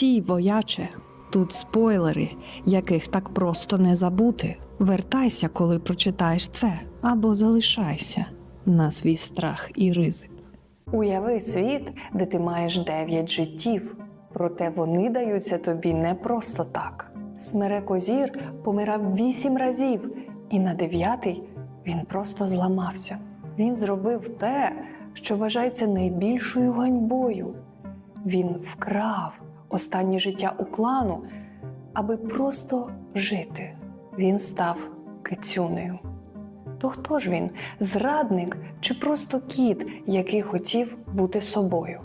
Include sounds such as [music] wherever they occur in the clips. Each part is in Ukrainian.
Стій, вояче, тут спойлери, яких так просто не забути. Вертайся, коли прочитаєш це, або залишайся на свій страх і ризик. Уяви світ, де ти маєш дев'ять життів, проте вони даються тобі не просто так. Смерекозір помирав вісім разів, і на дев'ятий він просто зламався. Він зробив те, що вважається найбільшою ганьбою. Він вкрав останнє життя у клану, аби просто жити. Він став кицюнею. То хто ж він? Зрадник чи просто кіт, який хотів бути собою?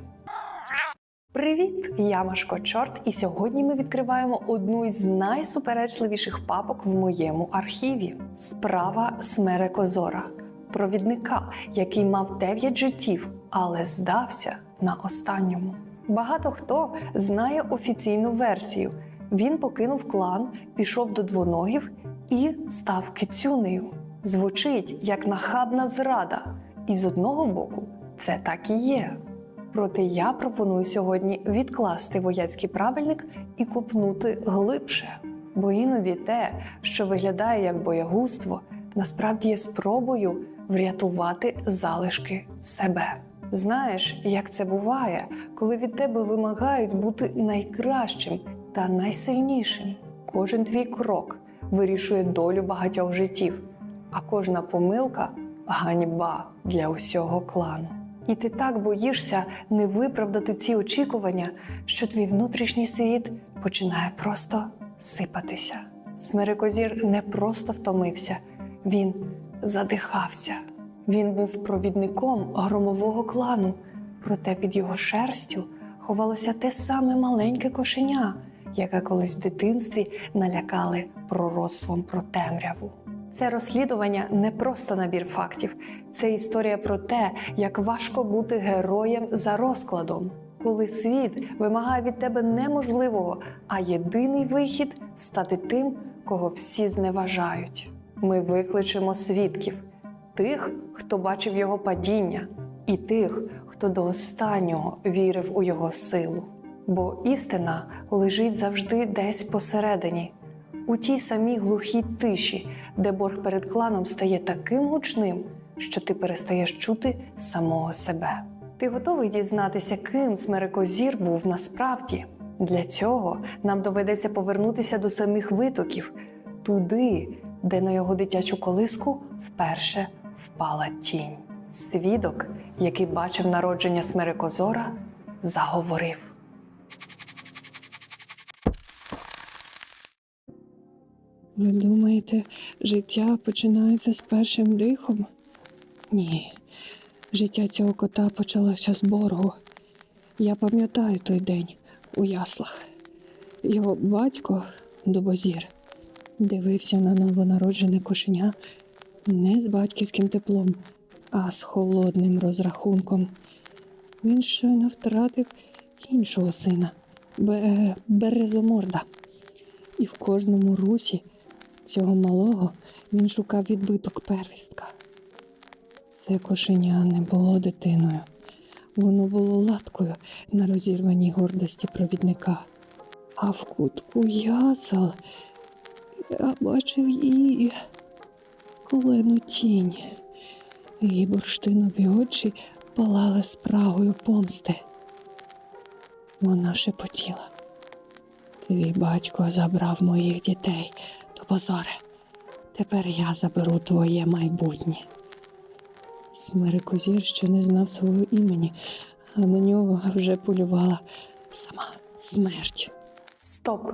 Привіт, я Машко Чорт, і сьогодні ми відкриваємо одну із найсуперечливіших папок в моєму архіві: справа Смерекозора, провідника, який мав 9 життів, але здався на останньому. Багато хто знає офіційну версію. Він покинув клан, пішов до двоногів і став кицюнею. Звучить як нахабна зрада, і з одного боку це так і є. Проте я пропоную сьогодні відкласти вояцький правильник і купнути глибше. Бо іноді те, що виглядає як боягузтво, насправді є спробою врятувати залишки себе. Знаєш, як це буває, коли від тебе вимагають бути найкращим та найсильнішим. Кожен твій крок вирішує долю багатьох життів, а кожна помилка ганьба для усього клану. І ти так боїшся не виправдати ці очікування, що твій внутрішній світ починає просто сипатися. Смерекозір не просто втомився, він задихався. Він був провідником громового клану, проте під його шерстю ховалося те саме маленьке кошеня, яке колись в дитинстві налякали пророцтвом про темряву. Це розслідування не просто набір фактів, це історія про те, як важко бути героєм за розкладом, коли світ вимагає від тебе неможливого, а єдиний вихід стати тим, кого всі зневажають. Ми викличемо свідків, тих, хто бачив його падіння, і тих, хто до останнього вірив у його силу. Бо істина лежить завжди десь посередині, у тій самій глухій тиші, де борг перед кланом стає таким гучним, що ти перестаєш чути самого себе. Ти готовий дізнатися, ким Смерекозір був насправді? Для цього нам доведеться повернутися до самих витоків, туди, де на його дитячу колиску вперше впала тінь. Свідок, який бачив народження Смерекозора, заговорив. Ви думаєте, життя починається з першим дихом? Ні. Життя цього кота почалося з боргу. Я пам'ятаю той день у яслах. Його батько, Дубозір, дивився на новонароджене кошеня не з батьківським теплом, а з холодним розрахунком. Він щойно втратив іншого сина, Березоморда. І в кожному русі цього малого він шукав відбиток первістка. Це кошеня не було дитиною. Воно було латкою на розірваній гордості провідника. А в кутку ясел я бачив її клену тінь. Її бурштинові очі палали спрагою помсти. Вона шепотіла. Твій батько забрав моїх дітей до позоре. Тепер я заберу твоє майбутнє. Смерекозір ще не знав свого імені, а на нього вже полювала сама смерть. Стоп!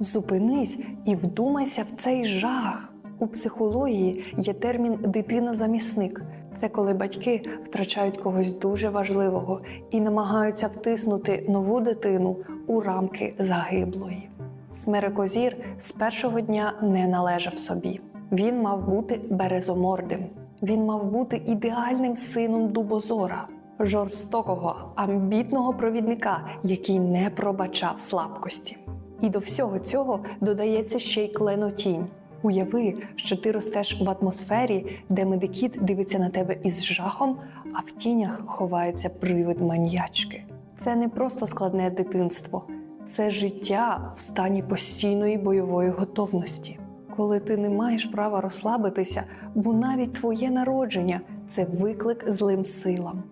Зупинись і вдумайся в цей жах. У психології є термін дитина-замісник. Це коли батьки втрачають когось дуже важливого і намагаються втиснути нову дитину у рамки загиблої. Смерекозір з першого дня не належав собі. Він мав бути березомордим. Він мав бути ідеальним сином Дубозора, жорстокого, амбітного провідника, який не пробачав слабкості. І до всього цього додається ще й кленотінь. Уяви, що ти ростеш в атмосфері, де медикіт дивиться на тебе із жахом, а в тінях ховається привид маньячки. Це не просто складне дитинство, це життя в стані постійної бойової готовності, коли ти не маєш права розслабитися, бо навіть твоє народження це виклик злим силам.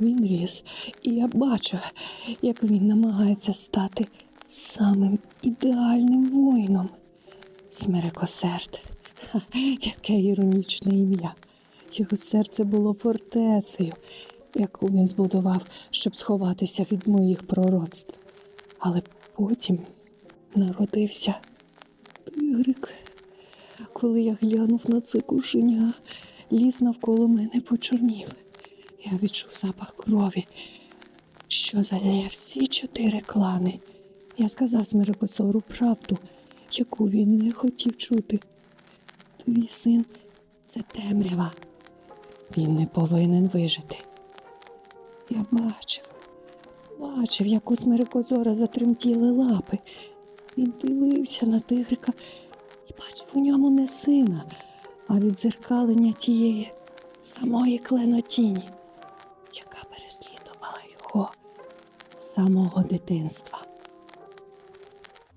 Він ріс, і я бачив, як він намагається стати самим ідеальним воїном. Смерекосерд. Ха, [laughs] яке іронічне ім'я. Його серце було фортецею, яку він збудував, щоб сховатися від моїх пророцтв. Але потім народився тигрик. Коли я глянув на це кушеня, ліс навколо мене почорнів. Я відчув запах крові, що залє всі чотири клани. Я сказав Смирекосору правду, яку він не хотів чути. Твій син це темрява. Він не повинен вижити. Я бачив, бачив, як у Смирекозора затремтіли лапи. Він дивився на тигрика і бачив у ньому не сина, а відзеркалення тієї самої кленотіні, яка переслідувала його з самого дитинства.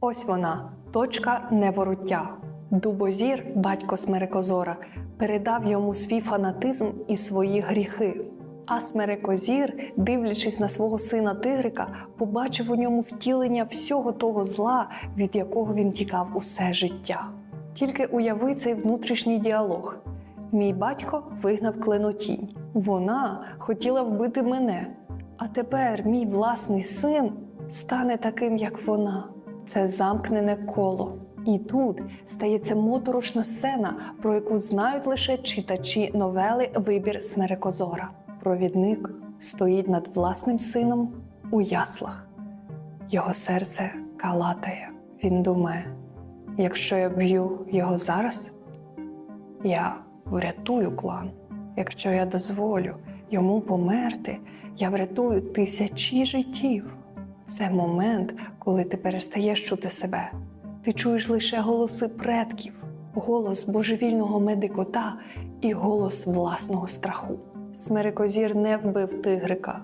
Ось вона, точка невороття. Дубозір, батько Смерекозора, передав йому свій фанатизм і свої гріхи. А Смерекозір, дивлячись на свого сина Тигрика, побачив у ньому втілення всього того зла, від якого він тікав усе життя. Тільки уяви цей внутрішній діалог. Мій батько вигнав кленотінь. Вона хотіла вбити мене. А тепер мій власний син стане таким, як вона. Це замкнене коло. І тут стається моторошна сцена, про яку знають лише читачі новели Вибір Смерекозора. Провідник стоїть над власним сином у яслах. Його серце калатає. Він думає: якщо я б'ю його зараз, я врятую клан. Якщо я дозволю йому померти, я врятую тисячі життів. Це момент, коли ти перестаєш чути себе. Ти чуєш лише голоси предків, голос божевільного медикота і голос власного страху. Смерекозір не вбив тигрика,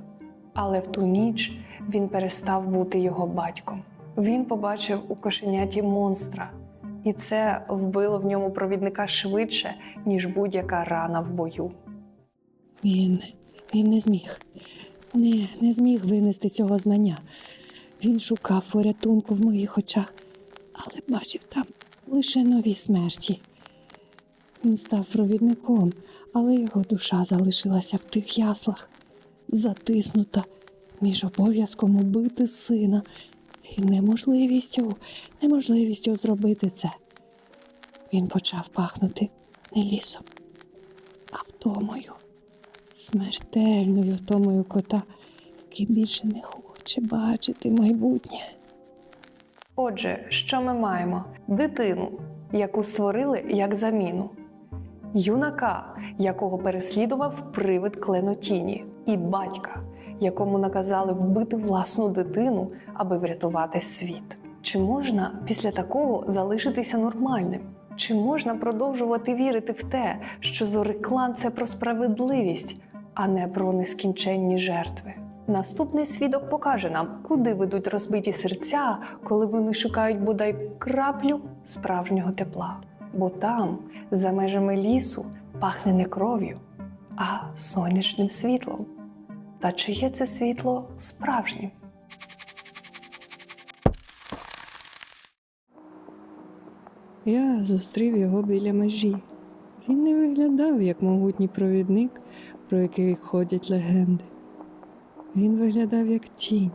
але в ту ніч він перестав бути його батьком. Він побачив у кошеняті монстра, і це вбило в ньому провідника швидше, ніж будь-яка рана в бою. Він, він не зміг. Не, не зміг винести цього знання. Він шукав порятунку в моїх очах, але бачив там лише нові смерті. Він став провідником, але його душа залишилася в тих яслах, затиснута між обов'язком убити сина і неможливістю, неможливістю зробити це. Він почав пахнути не лісом, а втомою смертельною втомою кота, який більше не хоче бачити майбутнє. Отже, що ми маємо? Дитину, яку створили як заміну, юнака, якого переслідував привид кленотіні, і батька, якому наказали вбити власну дитину, аби врятувати світ. Чи можна після такого залишитися нормальним? Чи можна продовжувати вірити в те, що Зориклан це про справедливість, а не про нескінченні жертви? Наступний свідок покаже нам, куди ведуть розбиті серця, коли вони шукають бодай краплю справжнього тепла. Бо там, за межами лісу, пахне не кров'ю, а сонячним світлом. Та чи є це світло справжнім? Я зустрів його біля межі. Він не виглядав як могутній провідник, про який ходять легенди. Він виглядав як тінь,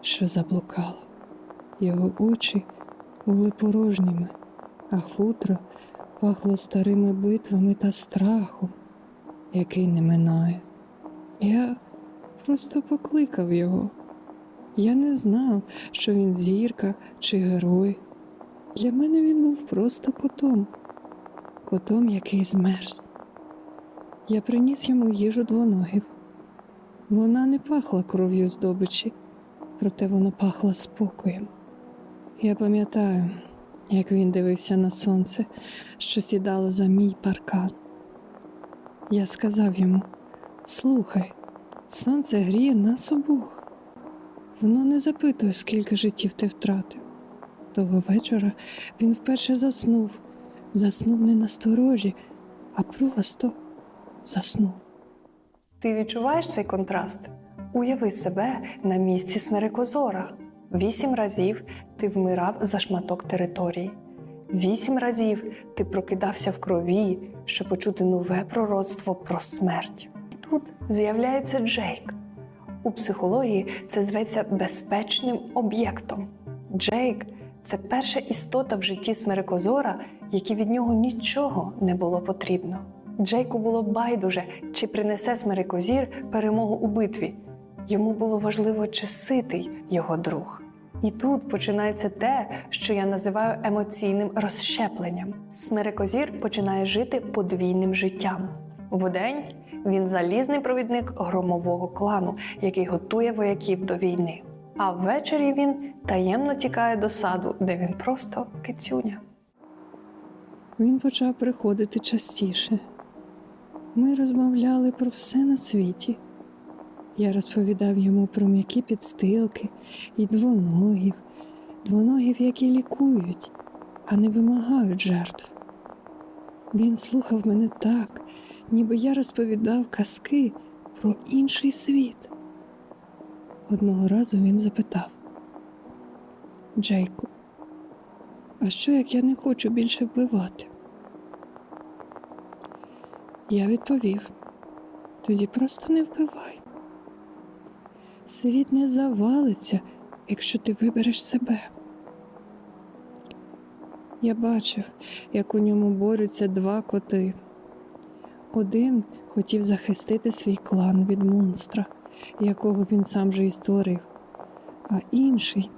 що заблукала. Його очі були порожніми, а хутро пахло старими битвами та страхом, який не минає. Я просто покликав його. Я не знав, що він зірка чи герой. Для мене він був просто котом, котом, який змерз. Я приніс йому їжу двоногів. Вона не пахла кров'ю здобичі, проте вона пахла спокоєм. Я пам'ятаю, як він дивився на сонце, що сідало за мій паркан. Я сказав йому: слухай, сонце гріє нас обох. Воно не запитує, скільки життів ти втратив. Того вечора він вперше заснув, заснув не на сторожі, а просто заснув. Ти відчуваєш цей контраст? Уяви себе на місці Смерекозора. Вісім разів ти вмирав за шматок території. Вісім разів ти прокидався в крові, щоб почути нове пророцтво про смерть. Тут з'являється Джейк. У психології це зветься безпечним об'єктом. Джейк це перша істота в житті Смерекозора, якій від нього нічого не було потрібно. Джейку було байдуже, чи принесе Смерекозір перемогу у битві. Йому було важливо, чи ситий його друг. І тут починається те, що я називаю емоційним розщепленням. Смерекозір починає жити подвійним життям. Вдень він залізний провідник громового клану, який готує вояків до війни. А ввечері він таємно тікає до саду, де він просто кицюня. Він почав приходити частіше. Ми розмовляли про все на світі. Я розповідав йому про м'які підстилки і двоногів, двоногів, які лікують, а не вимагають жертв. Він слухав мене так, ніби я розповідав казки про інший світ. Одного разу він запитав: Джейку, а що як я не хочу більше вбивати? Я відповів: тоді просто не вбивай. Світ не завалиться, якщо ти вибереш себе. Я бачив, як у ньому борються два коти. Один хотів захистити свій клан від монстра, якого він сам же і створив, а інший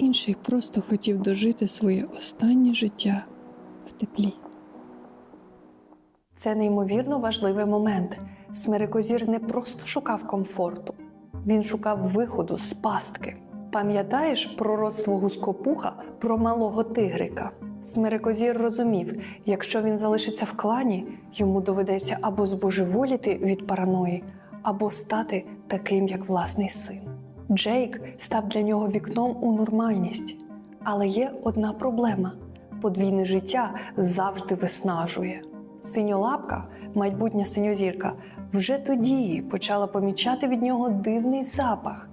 інший просто хотів дожити своє останнє життя в теплі. Це неймовірно важливий момент. Смерекозір не просто шукав комфорту, він шукав виходу з пастки. Пам'ятаєш пророцтво гускопуха про малого тигрика? Смерекозір розумів, якщо він залишиться в клані, йому доведеться або збожеволіти від параної, або стати таким, як власний син. Джейк став для нього вікном у нормальність. Але є одна проблема: подвійне життя завжди виснажує. Синьолапка, майбутня синьозірка, вже тоді почала помічати від нього дивний запах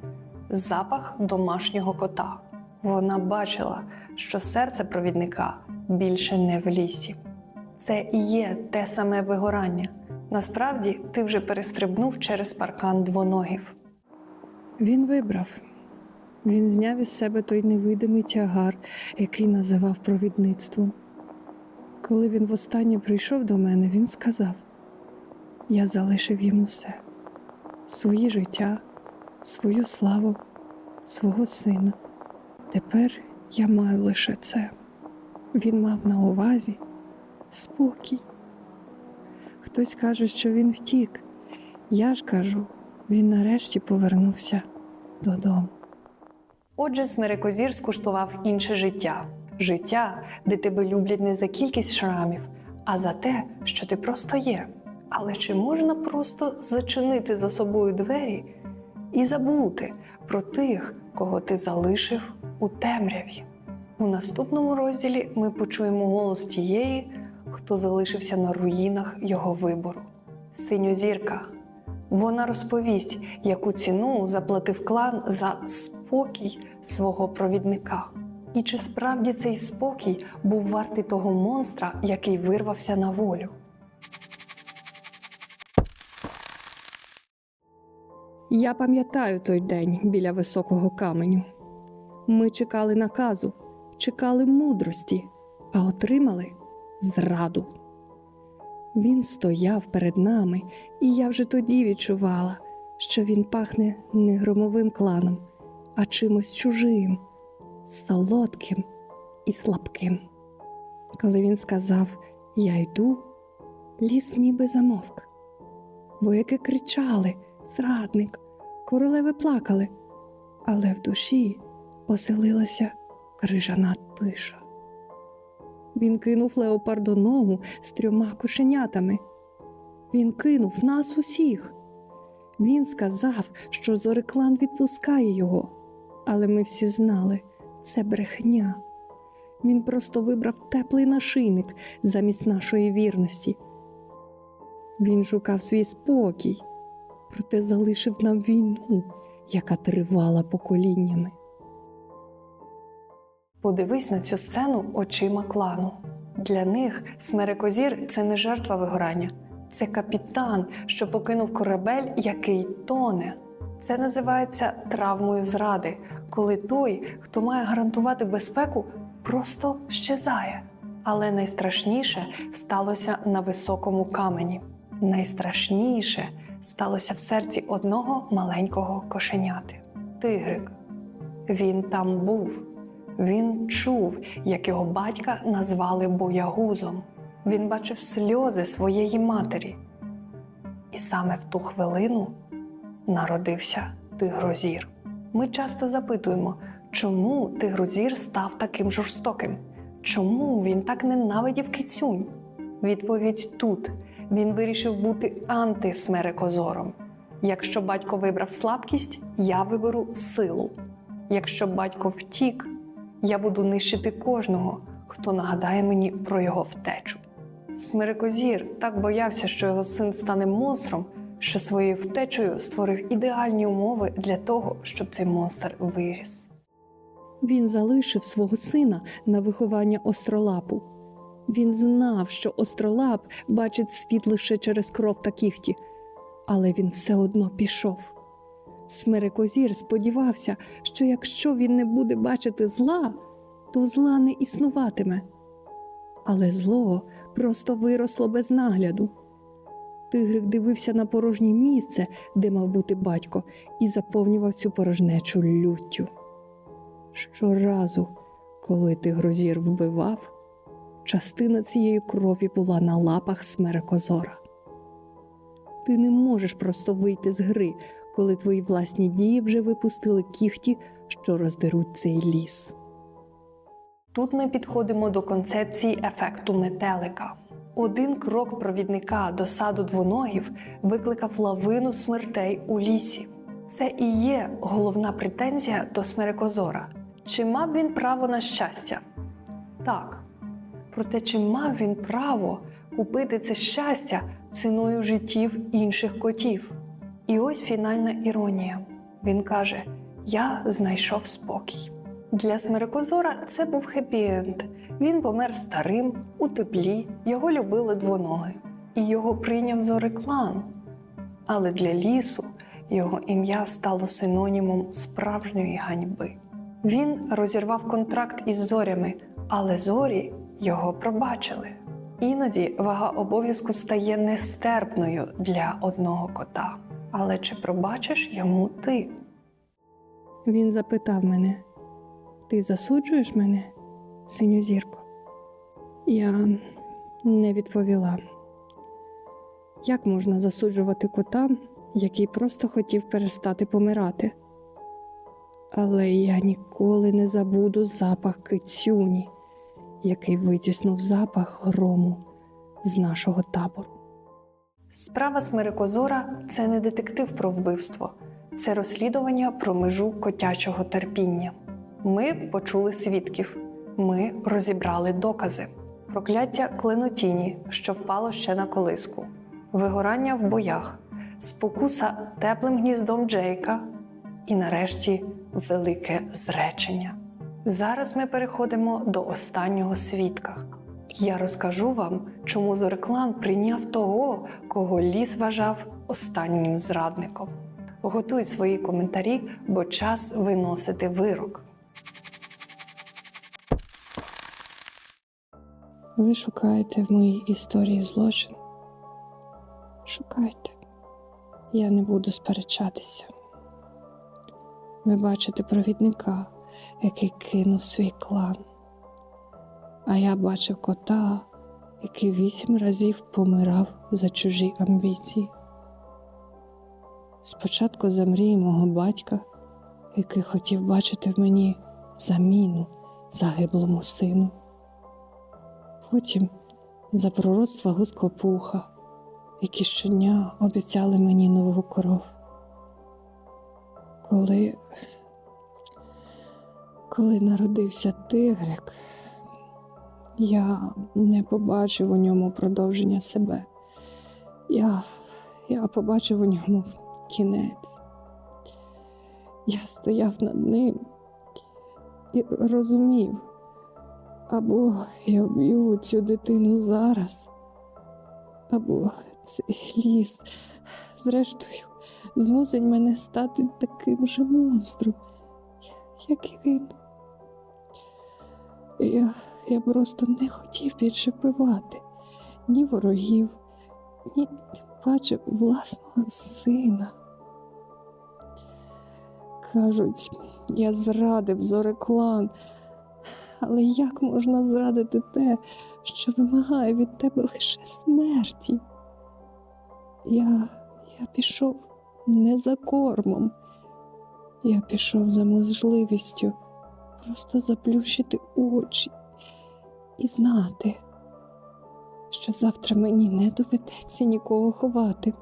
запах домашнього кота. Вона бачила, що серце провідника більше не в лісі. Це і є те саме вигорання. Насправді ти вже перестрибнув через паркан двоногів. Він вибрав. Він зняв із себе той невидимий тягар, який називав провідництвом. Коли він востаннє прийшов до мене, він сказав: Я залишив йому все своє життя, свою славу, свого сина. Тепер я маю лише це. Він мав на увазі спокій. Хтось каже, що він втік. Я ж кажу, він нарешті повернувся додому. Отже, Смерекозір скуштував інше життя життя, де тебе люблять не за кількість шрамів, а за те, що ти просто є. Але чи можна просто зачинити за собою двері і забути про тих, кого ти залишив у темряві? У наступному розділі ми почуємо голос тієї, хто залишився на руїнах його вибору. Синьозірка. Вона розповість, яку ціну заплатив клан за спокій свого провідника. І чи справді цей спокій був вартий того монстра, який вирвався на волю? Я пам'ятаю той день біля високого каменю. Ми чекали наказу, чекали мудрості, а отримали зраду. Він стояв перед нами, і я вже тоді відчувала, що він пахне не громовим кланом, а чимось чужим, солодким і слабким. Коли він сказав Я йду, ліс ніби замовк. Вояки кричали Зрадник, королеви плакали, але в душі оселилася крижана тиша. Він кинув леопардоногу з трьома кошенятами. Він кинув нас усіх. Він сказав, що Зореклан відпускає його, але ми всі знали це брехня. Він просто вибрав теплий нашийник замість нашої вірності. Він шукав свій спокій, проте залишив нам війну, яка тривала поколіннями. Подивись на цю сцену очима клану. Для них Смерекозір це не жертва вигорання, це капітан, що покинув корабель, який тоне. Це називається травмою зради, коли той, хто має гарантувати безпеку, просто щезає. Але найстрашніше сталося на високому камені. Найстрашніше сталося в серці одного маленького кошеняти тигрик. Він там був. Він чув, як його батька назвали боягузом. Він бачив сльози своєї матері. І саме в ту хвилину народився тигрозір. Ми часто запитуємо, чому тигрозір став таким жорстоким? Чому він так ненавидів кицюнь? Відповідь тут він вирішив бути антисмерекозором. Якщо батько вибрав слабкість, я виберу силу. Якщо батько втік, я буду нищити кожного, хто нагадає мені про його втечу. Смерекозір так боявся, що його син стане монстром, що своєю втечею створив ідеальні умови для того, щоб цей монстр виріс. Він залишив свого сина на виховання остролапу. Він знав, що остролап бачить світ лише через кров та кіхті, але він все одно пішов. Смерекозір сподівався, що якщо він не буде бачити зла, то зла не існуватиме. Але зло просто виросло без нагляду. Тигрик дивився на порожнє місце, де мав бути батько, і заповнював цю порожнечу люттю. Щоразу, коли тигрозір вбивав, частина цієї крові була на лапах смерекозора. Ти не можеш просто вийти з гри, коли твої власні дії вже випустили кіхті, що роздеруть цей ліс. Тут ми підходимо до концепції ефекту метелика. Один крок провідника до саду двоногів викликав лавину смертей у лісі. Це і є головна претензія до смерекозора. Чи мав він право на щастя? Так. Проте чи мав він право купити це щастя ціною життів інших котів? І ось фінальна іронія. Він каже: Я знайшов спокій. Для Смерекозора це був хеппі-енд. Він помер старим, у теплі, його любили двоноги, і його прийняв Зореклан. Але для лісу його ім'я стало синонімом справжньої ганьби. Він розірвав контракт із зорями, але зорі його пробачили. Іноді вага обов'язку стає нестерпною для одного кота. Але чи пробачиш йому ти? Він запитав мене: Ти засуджуєш мене, синю зірко? Я не відповіла. Як можна засуджувати кота, який просто хотів перестати помирати? Але я ніколи не забуду запах кицюні, який витіснув запах грому з нашого табору. Справа Смирикозора це не детектив про вбивство, це розслідування про межу котячого терпіння. Ми почули свідків, ми розібрали докази, прокляття кленотіні, що впало ще на колиску, вигорання в боях, спокуса теплим гніздом Джейка і, нарешті, велике зречення. Зараз ми переходимо до останнього свідка. Я розкажу вам, чому Зореклан прийняв того, кого ліс вважав останнім зрадником. Готуй свої коментарі, бо час виносити вирок. Ви шукаєте в моїй історії злочин. Шукайте. Я не буду сперечатися. Ви бачите провідника, який кинув свій клан. А я бачив кота, який вісім разів помирав за чужі амбіції. Спочатку за мрії мого батька, який хотів бачити в мені заміну загиблому сину. Потім за пророцтва гускопуха, які щодня обіцяли мені нову кров. коли, коли народився тигрик, я не побачив у ньому продовження себе. Я, я побачив у ньому кінець. Я стояв над ним і розумів, або я вб'ю цю дитину зараз, або цей ліс, зрештою, змусить мене стати таким же монстром, як і він. Я, я просто не хотів більше вбивати ні ворогів, ні паче власного сина. Кажуть, я зрадив зореклан, але як можна зрадити те, що вимагає від тебе лише смерті? Я, я пішов не за кормом, я пішов за можливістю просто заплющити очі і знати, що завтра мені не доведеться нікого ховати.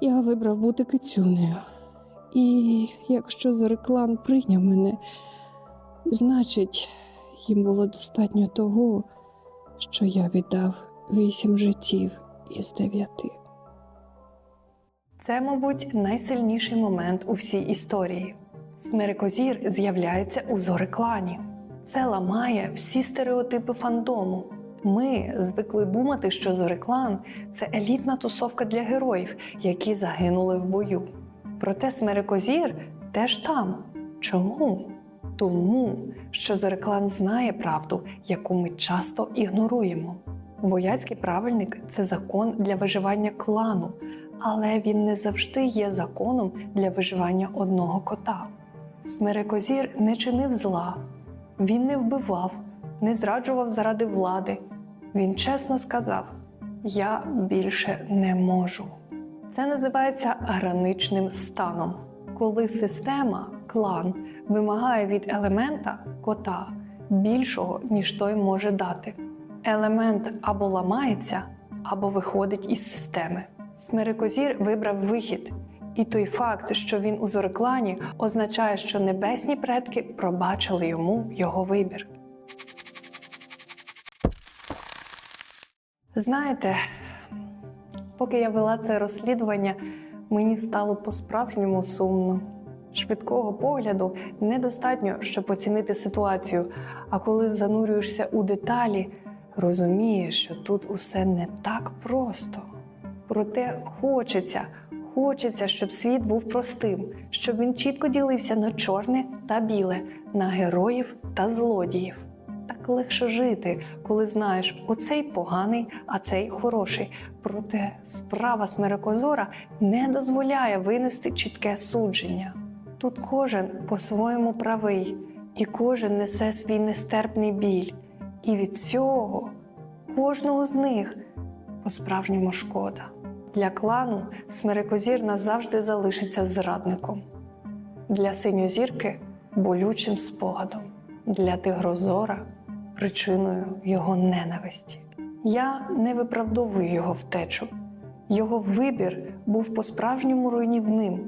Я вибрав бути кицюнею. І якщо Зореклан прийняв мене, значить, їм було достатньо того, що я віддав вісім життів із дев'яти. Це, мабуть, найсильніший момент у всій історії. Смерекозір з'являється у Зореклані. Це ламає всі стереотипи фандому. Ми звикли думати, що Зореклан це елітна тусовка для героїв, які загинули в бою. Проте Смерекозір теж там. Чому? Тому, що Зореклан знає правду, яку ми часто ігноруємо. Вояцький правильник це закон для виживання клану, але він не завжди є законом для виживання одного кота. Смерекозір не чинив зла, він не вбивав, не зраджував заради влади. Він чесно сказав: Я більше не можу. Це називається граничним станом, коли система, клан вимагає від елемента кота більшого, ніж той може дати. Елемент або ламається, або виходить із системи. Смерекозір вибрав вихід, і той факт, що він у Зореклані, означає, що небесні предки пробачили йому його вибір. Знаєте, поки я вела це розслідування, мені стало по-справжньому сумно. Швидкого погляду недостатньо, щоб оцінити ситуацію, а коли занурюєшся у деталі, розумієш, що тут усе не так просто. Проте хочеться, хочеться, щоб світ був простим, щоб він чітко ділився на чорне та біле, на героїв та злодіїв. Так легше жити, коли знаєш, оцей поганий, а цей хороший. Проте справа Смерекозора не дозволяє винести чітке судження. Тут кожен по-своєму правий, і кожен несе свій нестерпний біль. І від цього кожного з них по-справжньому шкода. Для клану Смерекозір назавжди залишиться зрадником, для синьозірки болючим спогадом, для тигрозора причиною його ненависті. Я не виправдовую його втечу. Його вибір був по-справжньому руйнівним.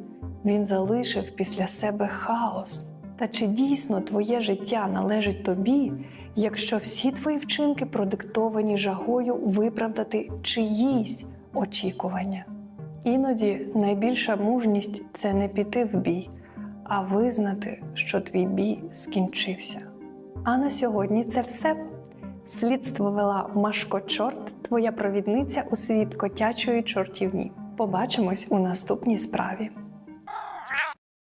Він залишив після себе хаос. Та чи дійсно твоє життя належить тобі, якщо всі твої вчинки продиктовані жагою виправдати чиїсь очікування? Іноді найбільша мужність це не піти в бій, а визнати, що твій бій скінчився. А на сьогодні це все. Слідство вела Машко Чорт, твоя провідниця у світ котячої чортівні. Побачимось у наступній справі.